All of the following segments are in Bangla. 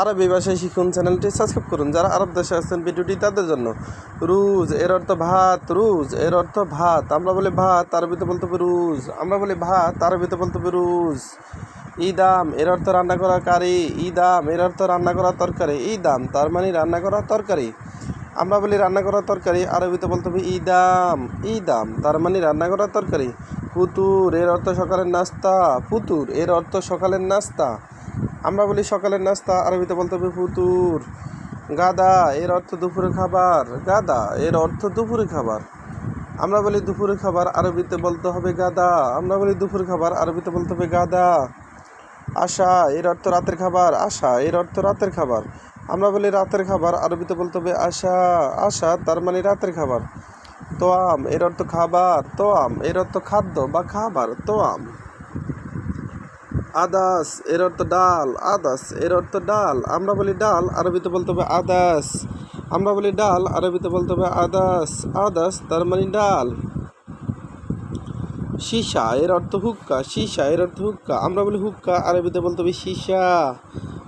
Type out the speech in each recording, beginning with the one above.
আরবি ভাষায় শিখুন চ্যানেলটি সাবস্ক্রাইব করুন। যারা আরব দেশে আছেন, ভিডিওটি তাদের জন্য। রুজ, এর অর্থ ভাত, রুজ, এর অর্থ ভাত। আমরা বলি ভাত আরবিতে বলতে হবে রুজ। আমরা বলি ভাত আরবিতে বলতে হবে রুজ। ইদাম, এর অর্থ রান্না করা কারি। ইদাম, এর অর্থ রান্না করা তরকারি। ইদাম, তার মানে রান্না করা তরকারি। আমরা বলি রান্না করা তরকারি আরবিতে বলতে হবে ইদাম। ইদাম, তার মানে রান্না করা তরকারি। পুতুর এর অর্থ সকালের নাস্তা। পুতুর এর অর্থ সকালের নাস্তা। আমরা বলি সকালের নাস্তা, আরবিতে বলতে হবে ফুতুর। গাদা, এর অর্থ দুপুরে খাবার। গাদা, এর অর্থ দুপুরে খাবার। আমরা বলি দুপুরে খাবার, আরবিতে বলতে হবে গাদা। আমরা বলি দুপুরে খাবার, আরবিতে বলতে হবে গাদা। আশা, এর অর্থ রাতের খাবার। আশা, এর অর্থ রাতের খাবার। আমরা বলি রাতের খাবার, আরবিতে বলতে হবে আশা। আশা, তার মানে রাতের খাবার। তোয়াম, এর অর্থ খাবার। তোয়াম, এর অর্থ খাদ্য বা খাবার। তোয়াম। আদাস, এর অর্থ ডাল। আদাস, এর অর্থ ডাল। আমরা বলি ডাল, আরবিতে বলতে হবে আদাস। আমরা বলি ডাল, আরবিতে বলতে হবে আদাস। আদাস তার মানে ডাল। সীসা, এর অর্থ হুক্কা। সীসা, এর অর্থ হুক্কা। আমরা বলি হুক্কা, আরবিতে বলতে হবে সীসা।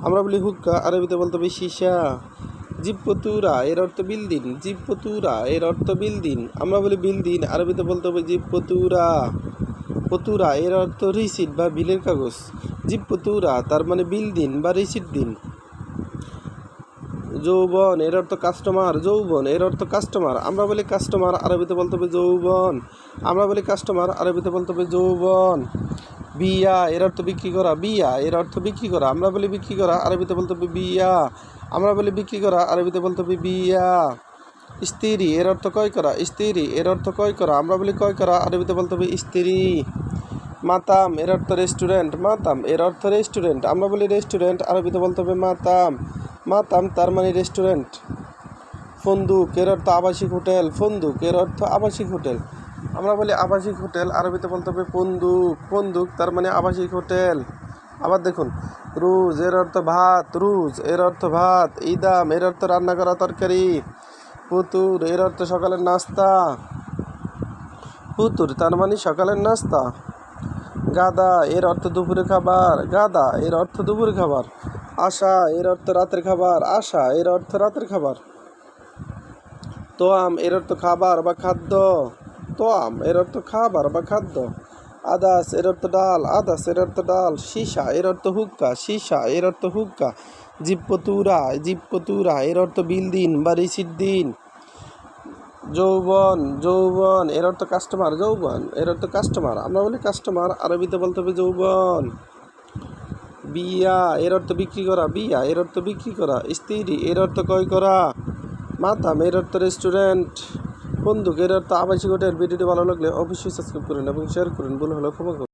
আমরা বলি হুক্কা, আরবিতে বলতে হবে সীসা। জিপ্পতুরা এর অর্থ বিলদিন জিপ্পতুরা এর অর্থ বিলদিন আমরা বলি বিলদিন আরবিতে বলতে হবে জিপ্পতুরা পতুরা এর অর্থ রিসিট বা বিলের কাগজ। জিপ্পতুরা, তার মানে বিল দিন বা রিসিট দিন। যৌবন, এর অর্থ কাস্টমার যৌবন, এর অর্থ কাস্টমার আমরা বলি কাস্টমার আরবিতে বলতে হবে যৌবন। আমরা বলি কাস্টমার আরবিতে বলতে হবে যৌবন। বিয়া, এর অর্থ বিক্রি করা। বিয়া, এর অর্থ বিক্রি করা। আমরা বলি বিক্রি করা, আরবিতে বলতে হবে বিয়া। আমরা বলি বিক্রি করা, আরবিতে বলতে হবে বিয়া। স্ত্রী, এর অর্থ কয় করা? স্ত্রী, এর অর্থ কয় করা? আমরা বলি কয় করা, আরবিতে বলতে হবে স্ত্রী। মাতাম, এর অর্থ রেস্টুরেন্ট মাতাম, এর অর্থ রেস্টুরেন্ট আমরা বলি রেস্টুরেন্ট আরবিতে বলতে হবে মাতাম। মাতাম তার মানে রেস্টুরেন্ট ফন্দুক, এর অর্থ আবাসিক হোটেল। ফন্দুক, এর অর্থ আবাসিক হোটেল। আমরা বলি আবাসিক হোটেল, আরবিতে বলতে হবে পন্দুক পন্দুক তার মানে আবাসিক হোটেল। আবার দেখুন, রুজ, এর অর্থ ভাত, রুজ, এর অর্থ ভাত। ইদাম, এর অর্থ রান্না করা তরকারি। পুতুর এর অর্থ সকালের নাস্তা। পুতুর তার মানে সকালের নাস্তা। গাদা, এর অর্থ দুপুরে খাবার। গাদা, এর অর্থ দুপুরে খাবার। আশা, এর অর্থ রাতের খাবার। আশা, এর অর্থ রাতের খাবার। তোয়াম, এর অর্থ খাবার বা খাদ্য। তোয়াম, এর অর্থ খাবার বা খাদ্য। আদাস এর অর্থ ডাল আদাস এর অর্থ ডাল সীসা এর অর্থ হুক্কা সীসা এর অর্থ হুক্কা জিপ্পতুরা জিপ্পতুরা এর অর্থ বিল দিন বা দিন যৌবন যৌবন এর অর্থ কাস্টমার যৌবন এর অর্থ কাস্টমার আমরা বলি কাস্টমার আরবিতে বলতে হবে যৌবন বিয়া এর অর্থ বিক্রি করা বিয়া এর অর্থ বিক্রি করা স্ত্রী এর অর্থ ক্রয় করা মাতাম এর অর্থ রেস্টুরেন্ট বন্দুক এর অর্থ আবাসিক হোটেল ভিডিওটি ভালো লাগলে অবশ্যই সাবস্ক্রাইব করুন এবং শেয়ার করুন। ভুল হলে ক্ষমা